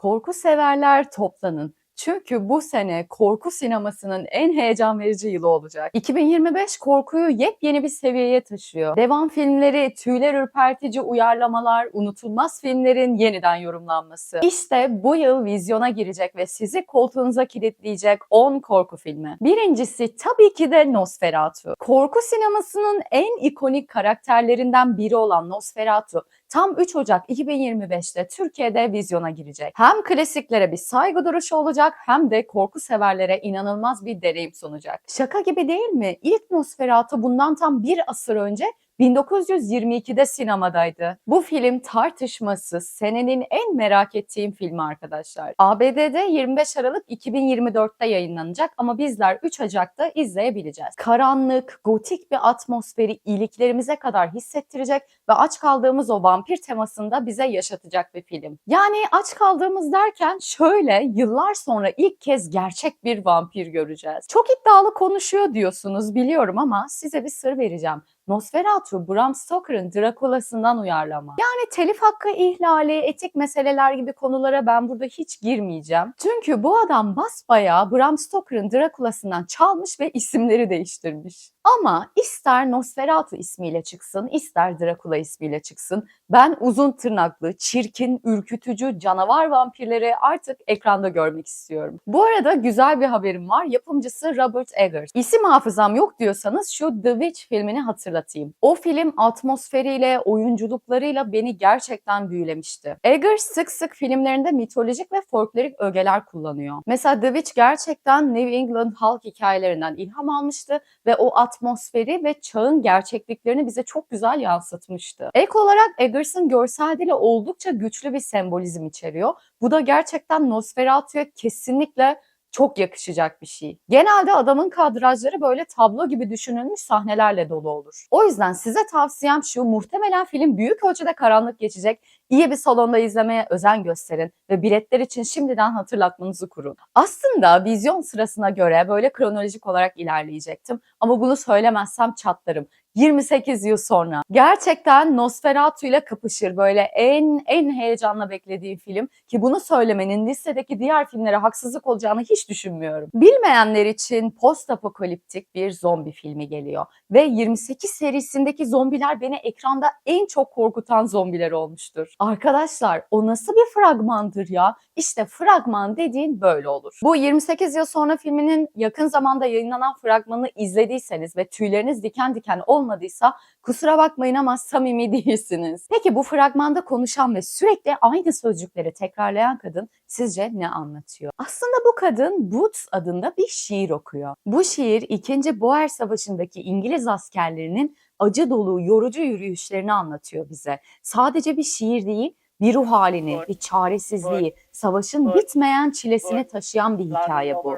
Korku severler toplanın. Çünkü bu sene korku sinemasının en heyecan verici yılı olacak. 2025 korkuyu yepyeni bir seviyeye taşıyor. Devam filmleri, tüyler ürpertici uyarlamalar, unutulmaz filmlerin yeniden yorumlanması. İşte bu yıl vizyona girecek ve sizi koltuğunuza kilitleyecek 10 korku filmi. Birincisi tabii ki de Nosferatu. Korku sinemasının en ikonik karakterlerinden biri olan Nosferatu tam 3 Ocak 2025'te Türkiye'de vizyona girecek. Hem klasiklere bir saygı duruşu olacak hem de korku severlere inanılmaz bir deneyim sunacak. Şaka gibi değil mi? İlk Nosferatu bundan tam bir asır önce 1922'de sinemadaydı. Bu film tartışmasız senenin en merak ettiğim filmi arkadaşlar. ABD'de 25 Aralık 2024'te yayınlanacak ama bizler 3 Ocak'ta izleyebileceğiz. Karanlık, gotik bir atmosferi iliklerimize kadar hissettirecek ve aç kaldığımız o vampir temasında bize yaşatacak bir film. Yani aç kaldığımız derken şöyle yıllar sonra ilk kez gerçek bir vampir göreceğiz. Çok iddialı konuşuyor diyorsunuz biliyorum ama size bir sır vereceğim. Nosferatu Bram Stoker'ın Drakula'sından uyarlama. Yani telif hakkı ihlali, etik meseleler gibi konulara ben burada hiç girmeyeceğim. Çünkü bu adam basbayağı Bram Stoker'ın Drakula'sından çalmış ve isimleri değiştirmiş. Ama ister Nosferatu ismiyle çıksın, ister Drakula ismiyle çıksın. Ben uzun tırnaklı, çirkin, ürkütücü canavar vampirleri artık ekranda görmek istiyorum. Bu arada güzel bir haberim var. Yapımcısı Robert Eggers. İsim hafızam yok diyorsanız şu The Witch filmini hatırlatayım. O film atmosferiyle, oyunculuklarıyla beni gerçekten büyülemişti. Eggers sık sık filmlerinde mitolojik ve folklorik ögeler kullanıyor. Mesela The Witch gerçekten New England halk hikayelerinden ilham almıştı ve o atmosferi ve çağın gerçekliklerini bize çok güzel yansıtmıştı. Ek olarak Eggers'ın görsel dili oldukça güçlü bir sembolizm içeriyor. Bu da gerçekten Nosferatu'ya kesinlikle çok yakışacak bir şey. Genelde adamın kadrajları böyle tablo gibi düşünülmüş sahnelerle dolu olur. O yüzden size tavsiyem şu, muhtemelen film büyük ölçüde karanlık geçecek. İyi bir salonda izlemeye özen gösterin ve biletler için şimdiden hatırlatmanızı kurun. Aslında vizyon sırasına göre böyle kronolojik olarak ilerleyecektim ama bunu söylemezsem çatlarım. 28 yıl sonra gerçekten Nosferatu ile kapışır böyle en en heyecanla beklediğim film ki bunu söylemenin listedeki diğer filmlere haksızlık olacağını hiç düşünmüyorum. Bilmeyenler için post apokaliptik bir zombi filmi geliyor ve 28 serisindeki zombiler beni ekranda en çok korkutan zombiler olmuştur. Arkadaşlar o nasıl bir fragmandır ya? İşte fragman dediğin böyle olur. Bu 28 yıl sonra filminin yakın zamanda yayınlanan fragmanını izlediyseniz ve tüyleriniz diken diken olmadıysa kusura bakmayın ama samimi değilsiniz. Peki bu fragmanda konuşan ve sürekli aynı sözcükleri tekrarlayan kadın sizce ne anlatıyor? Aslında bu kadın Boots adında bir şiir okuyor. Bu şiir 2. Boer Savaşı'ndaki İngiliz askerlerinin acı dolu, yorucu yürüyüşlerini anlatıyor bize. Sadece bir şiir değil, bir ruh halini, bir çaresizliği, savaşın bitmeyen çilesini taşıyan bir hikaye bu.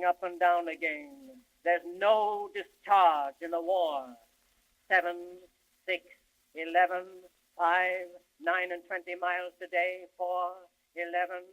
Moving up and down again. There's no discharge in the war. Seven, six, eleven, five, nine and twenty miles today, four, eleven.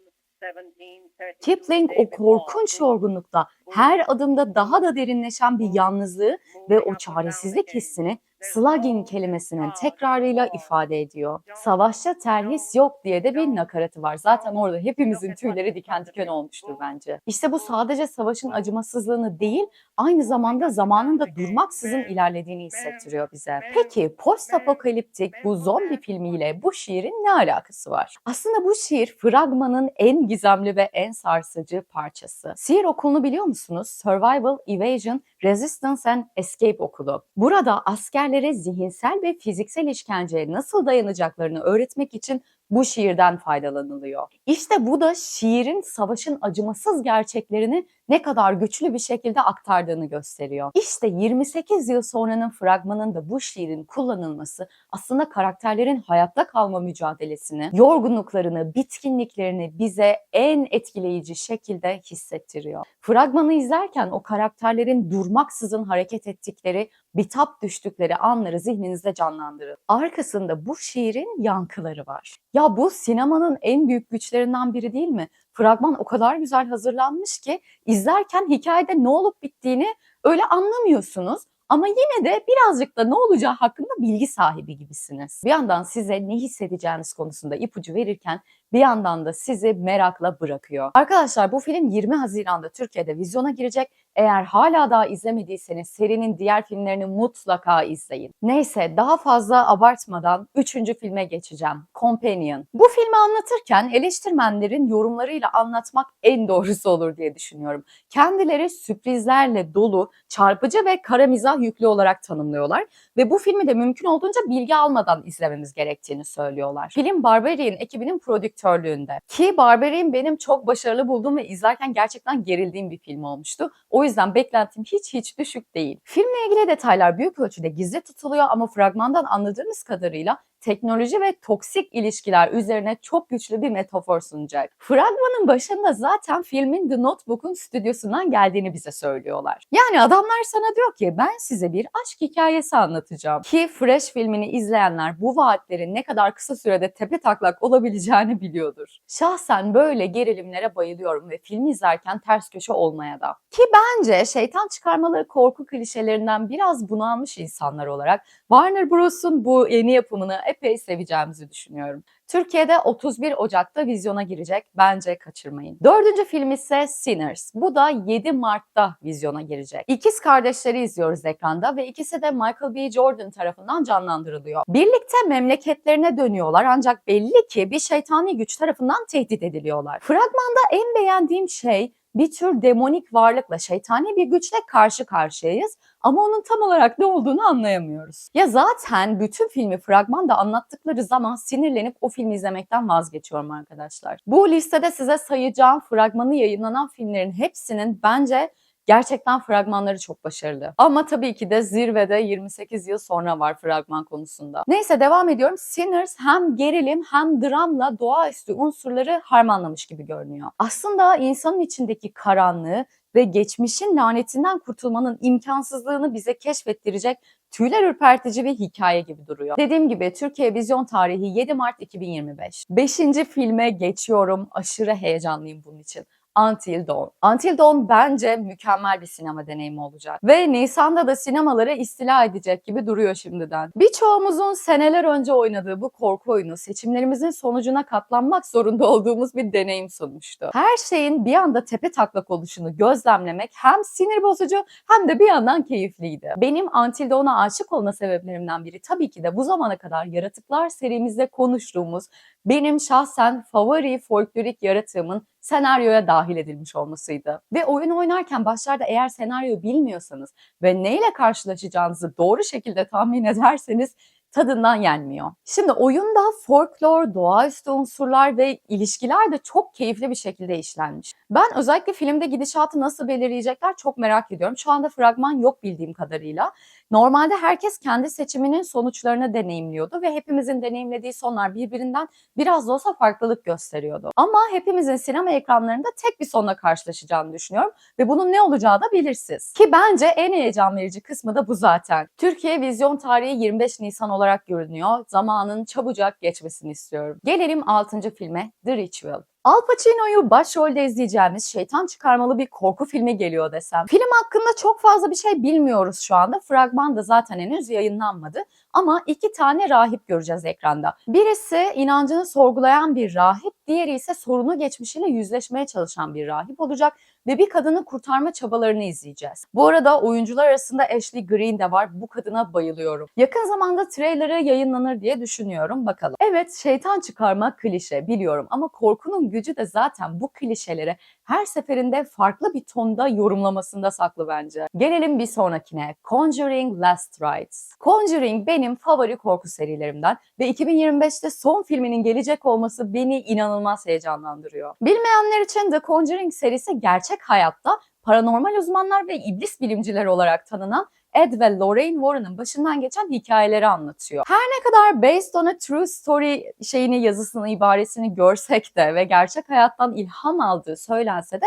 Kipling o korkunç yorgunlukta her adımda daha da derinleşen bir yalnızlığı ve o çaresizlik hissini slugging kelimesinin tekrarıyla ifade ediyor. Savaşta terhis yok diye de bir nakaratı var. Zaten orada hepimizin tüyleri diken diken olmuştur bence. İşte bu sadece savaşın acımasızlığını değil, aynı zamanda zamanın da durmaksızın ilerlediğini hissettiriyor bize. Peki post apokaliptik bu zombi filmiyle bu şiirin ne alakası var? Aslında bu şiir fragmanın en gizemli ve en sarsıcı parçası. Şiir okulunu biliyor musunuz? Survival, Evasion, Resistance and Escape okulu. Burada askerlere zihinsel ve fiziksel işkenceye nasıl dayanacaklarını öğretmek için bu şiirden faydalanılıyor. İşte bu da şiirin savaşın acımasız gerçeklerini ne kadar güçlü bir şekilde aktardığını gösteriyor. İşte 28 yıl sonranın fragmanında bu şiirin kullanılması aslında karakterlerin hayatta kalma mücadelesini, yorgunluklarını, bitkinliklerini bize en etkileyici şekilde hissettiriyor. Fragmanı izlerken o karakterlerin durmaksızın hareket ettikleri, bitap düştükleri anları zihninizde canlandırın. Arkasında bu şiirin yankıları var. Ya bu sinemanın en büyük güçlerinden biri değil mi? Fragman o kadar güzel hazırlanmış ki izlerken hikayede ne olup bittiğini öyle anlamıyorsunuz. Ama yine de birazcık da ne olacağı hakkında bilgi sahibi gibisiniz. Bir yandan size ne hissedeceğiniz konusunda ipucu verirken bir yandan da sizi merakla bırakıyor. Arkadaşlar bu film 20 Haziran'da Türkiye'de vizyona girecek. Eğer hala daha izlemediyseniz serinin diğer filmlerini mutlaka izleyin. Neyse daha fazla abartmadan 3. filme geçeceğim. Companion. Bu filmi anlatırken eleştirmenlerin yorumlarıyla anlatmak en doğrusu olur diye düşünüyorum. Kendileri sürprizlerle dolu, çarpıcı ve kara mizah yüklü olarak tanımlıyorlar ve bu filmi de mümkün olduğunca bilgi almadan izlememiz gerektiğini söylüyorlar. Film Barbarian ekibinin prodüktörlüğünde. Ki Barbarian benim çok başarılı bulduğum ve izlerken gerçekten gerildiğim bir film olmuştu. O yüzden beklentim hiç hiç düşük değil. Filmle ilgili detaylar büyük ölçüde gizli tutuluyor ama fragmandan anladığımız kadarıyla teknoloji ve toksik ilişkiler üzerine çok güçlü bir metafor sunacak. Fragmanın başında zaten filmin The Notebook'un stüdyosundan geldiğini bize söylüyorlar. Yani adamlar sana diyor ki ben size bir aşk hikayesi anlatacağım. Ki Fresh filmini izleyenler bu vaatlerin ne kadar kısa sürede tepe taklak olabileceğini biliyordur. Şahsen böyle gerilimlere bayılıyorum ve filmi izlerken ters köşe olmaya da. Ki bence şeytan çıkarmaları korku klişelerinden biraz bunalmış insanlar olarak Warner Bros'un bu yeni yapımını epey seveceğimizi düşünüyorum. Türkiye'de 31 Ocak'ta vizyona girecek. Bence kaçırmayın. Dördüncü film ise Sinners. Bu da 7 Mart'ta vizyona girecek. İkiz kardeşleri izliyoruz ekranda ve ikisi de Michael B. Jordan tarafından canlandırılıyor. Birlikte memleketlerine dönüyorlar ancak belli ki bir şeytani güç tarafından tehdit ediliyorlar. Fragmanda en beğendiğim şey bir tür demonik varlıkla, şeytani bir güçle karşı karşıyayız ama onun tam olarak ne olduğunu anlayamıyoruz. Ya zaten bütün filmi fragmanda anlattıkları zaman sinirlenip o filmi izlemekten vazgeçiyorum arkadaşlar. Bu listede size sayacağım fragmanı yayınlanan filmlerin hepsinin bence Gerçekten fragmanları çok başarılı. Ama tabii ki de zirvede 28 yıl sonra var fragman konusunda. Neyse devam ediyorum. Sinners hem gerilim hem dramla doğaüstü unsurları harmanlamış gibi görünüyor. Aslında insanın içindeki karanlığı ve geçmişin lanetinden kurtulmanın imkansızlığını bize keşfettirecek tüyler ürpertici bir hikaye gibi duruyor. Dediğim gibi Türkiye vizyon tarihi 7 Mart 2025. Beşinci filme geçiyorum. Aşırı heyecanlıyım bunun için. Until Dawn. Until Dawn bence mükemmel bir sinema deneyimi olacak. Ve Nisan'da da sinemaları istila edecek gibi duruyor şimdiden. Birçoğumuzun seneler önce oynadığı bu korku oyunu seçimlerimizin sonucuna katlanmak zorunda olduğumuz bir deneyim sunmuştu. Her şeyin bir anda tepe taklak oluşunu gözlemlemek hem sinir bozucu hem de bir yandan keyifliydi. Benim Until Dawn'a aşık olma sebeplerimden biri tabii ki de bu zamana kadar Yaratıklar serimizde konuştuğumuz benim şahsen favori folklorik yaratığımın senaryoya dahil edilmiş olmasıydı. Ve oyun oynarken başlarda eğer senaryoyu bilmiyorsanız ve neyle karşılaşacağınızı doğru şekilde tahmin ederseniz tadından yenmiyor. Şimdi oyunda folklor, doğaüstü unsurlar ve ilişkiler de çok keyifli bir şekilde işlenmiş. Ben özellikle filmde gidişatı nasıl belirleyecekler çok merak ediyorum. Şu anda fragman yok bildiğim kadarıyla. Normalde herkes kendi seçiminin sonuçlarını deneyimliyordu ve hepimizin deneyimlediği sonlar birbirinden biraz da olsa farklılık gösteriyordu. Ama hepimizin sinema ekranlarında tek bir sonla karşılaşacağını düşünüyorum ve bunun ne olacağı da belirsiz. Ki bence en heyecan verici kısmı da bu zaten. Türkiye vizyon tarihi 25 Nisan olarak görünüyor. Zamanın çabucak geçmesini istiyorum. Gelelim 6. filme The Ritual. Al Pacino'yu başrolde izleyeceğimiz şeytan çıkarmalı bir korku filmi geliyor desem. Film hakkında çok fazla bir şey bilmiyoruz şu anda. Fragman da zaten henüz yayınlanmadı. Ama iki tane rahip göreceğiz ekranda. Birisi inancını sorgulayan bir rahip, diğeri ise sorunu geçmişiyle yüzleşmeye çalışan bir rahip olacak ve bir kadını kurtarma çabalarını izleyeceğiz. Bu arada oyuncular arasında Ashley Greene de var. Bu kadına bayılıyorum. Yakın zamanda trailerı yayınlanır diye düşünüyorum. Bakalım. Evet şeytan çıkarma klişe biliyorum ama korkunun gücü de zaten bu klişeleri her seferinde farklı bir tonda yorumlamasında saklı bence. Gelelim bir sonrakine. Conjuring Last Rites. Conjuring benim favori korku serilerimden ve 2025'te son filminin gelecek olması beni inanılmaz heyecanlandırıyor. Bilmeyenler için The Conjuring serisi gerçek hayatta paranormal uzmanlar ve iblis bilimcileri olarak tanınan Ed ve Lorraine Warren'ın başından geçen hikayeleri anlatıyor. Her ne kadar based on a true story şeyini yazısını, ibaresini görsek de ve gerçek hayattan ilham aldığı söylense de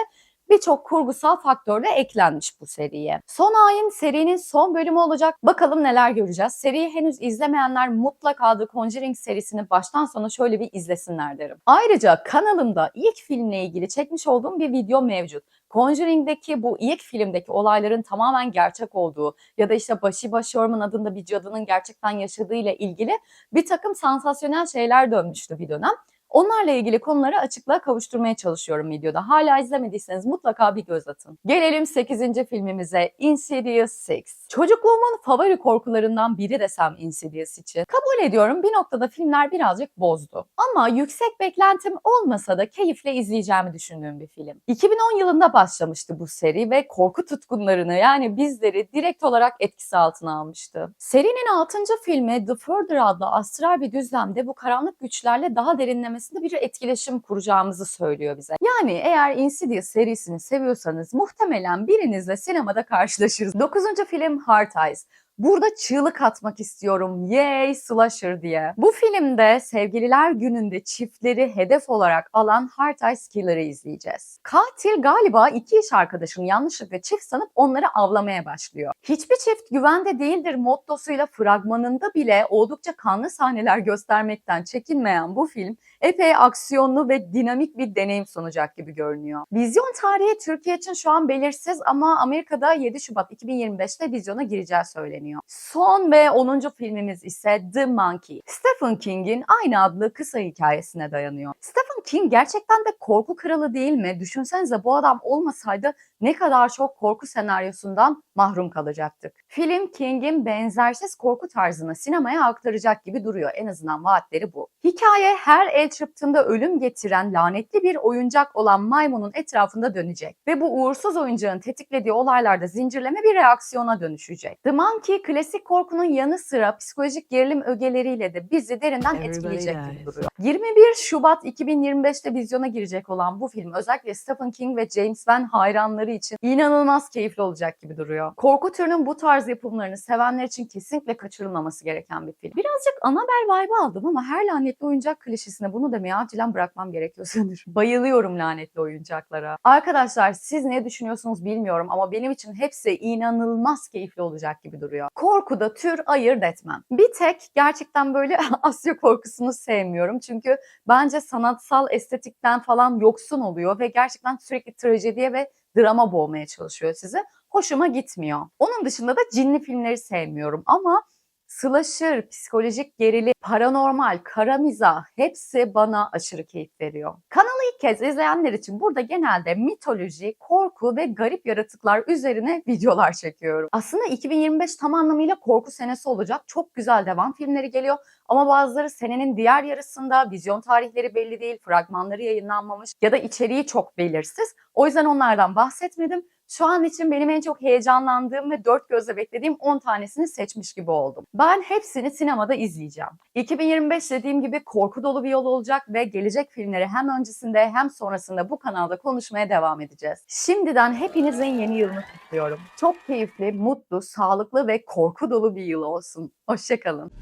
birçok kurgusal faktör de eklenmiş bu seriye. Son Ayin serinin son bölümü olacak. Bakalım neler göreceğiz. Seriyi henüz izlemeyenler mutlaka The Conjuring serisini baştan sona şöyle bir izlesinler derim. Ayrıca kanalımda ilk filmle ilgili çekmiş olduğum bir video mevcut. Conjuring'deki bu ilk filmdeki olayların tamamen gerçek olduğu ya da işte Başı Başorman adında bir cadının gerçekten yaşadığı ile ilgili bir takım sansasyonel şeyler dönmüştü bir dönem. Onlarla ilgili konuları açıklığa kavuşturmaya çalışıyorum videoda. Hala izlemediyseniz mutlaka bir göz atın. Gelelim 8. filmimize Insidious 6. Çocukluğumun favori korkularından biri desem Insidious için. Kabul ediyorum bir noktada filmler birazcık bozdu. Ama yüksek beklentim olmasa da keyifle izleyeceğimi düşündüğüm bir film. 2010 yılında başlamıştı bu seri ve korku tutkunlarını yani bizleri direkt olarak etkisi altına almıştı. Serinin 6. filmi The Further adlı astral bir düzlemde bu karanlık güçlerle daha derinlemesine bir etkileşim kuracağımızı söylüyor bize. Yani eğer Insidious serisini seviyorsanız muhtemelen birinizle sinemada karşılaşırız. 9. film Heart Eyes. Burada çığlık atmak istiyorum. Yay slasher diye. Bu filmde sevgililer gününde çiftleri hedef olarak alan Heart Eyes Killer'ı izleyeceğiz. Katil galiba iki iş arkadaşını yanlışlıkla çift sanıp onları avlamaya başlıyor. Hiçbir çift güvende değildir mottosuyla fragmanında bile oldukça kanlı sahneler göstermekten çekinmeyen bu film epey aksiyonlu ve dinamik bir deneyim sunacak gibi görünüyor. Vizyon tarihi Türkiye için şu an belirsiz ama Amerika'da 7 Şubat 2025'te vizyona gireceği söyleniyor. Son ve 10. filmimiz ise The Monkey. Stephen King'in aynı adlı kısa hikayesine dayanıyor. Stephen King gerçekten de korku kralı değil mi? Düşünsenize bu adam olmasaydı ne kadar çok korku senaryosundan mahrum kalacaktık. Film King'in benzersiz korku tarzını sinemaya aktaracak gibi duruyor. En azından vaatleri bu. Hikaye her el çırptığında ölüm getiren lanetli bir oyuncak olan maymunun etrafında dönecek. Ve bu uğursuz oyuncağın tetiklediği olaylarda zincirleme bir reaksiyona dönüşecek. The Monkey klasik korkunun yanı sıra psikolojik gerilim ögeleriyle de bizi derinden etkileyecek gibi duruyor. 21 Şubat 2025'te vizyona girecek olan bu film özellikle Stephen King ve James Wan hayranları için inanılmaz keyifli olacak gibi duruyor. Korku türünün bu tarz yapımlarını sevenler için kesinlikle kaçırılmaması gereken bir film. Birazcık Annabelle vibe aldım ama her lanetli oyuncak klişesine bunu demeye acilen bırakmam gerekiyor sanırım. Bayılıyorum lanetli oyuncaklara. Arkadaşlar siz ne düşünüyorsunuz bilmiyorum ama benim için hepsi inanılmaz keyifli olacak gibi duruyor. Korkuda tür ayırt etmem. Bir tek gerçekten böyle Asya korkusunu sevmiyorum. Çünkü bence sanatsal estetikten falan yoksun oluyor ve gerçekten sürekli trajediye ve drama boğmaya çalışıyor sizi. Hoşuma gitmiyor. Onun dışında da cinli filmleri sevmiyorum ama slasher, psikolojik gerilim, paranormal, kara mizah hepsi bana aşırı keyif veriyor. Kanalı ilk kez izleyenler için burada genelde mitoloji, korku ve garip yaratıklar üzerine videolar çekiyorum. Aslında 2025 tam anlamıyla korku senesi olacak. Çok güzel devam filmleri geliyor ama bazıları senenin diğer yarısında vizyon tarihleri belli değil, fragmanları yayınlanmamış ya da içeriği çok belirsiz. O yüzden onlardan bahsetmedim. Şu an için benim en çok heyecanlandığım ve dört gözle beklediğim 10 tanesini seçmiş gibi oldum. Ben hepsini sinemada izleyeceğim. 2025 dediğim gibi korku dolu bir yol olacak ve gelecek filmleri hem öncesinde hem sonrasında bu kanalda konuşmaya devam edeceğiz. Şimdiden hepinizin yeni yılını kutluyorum. Çok keyifli, mutlu, sağlıklı ve korku dolu bir yıl olsun. Hoşçakalın.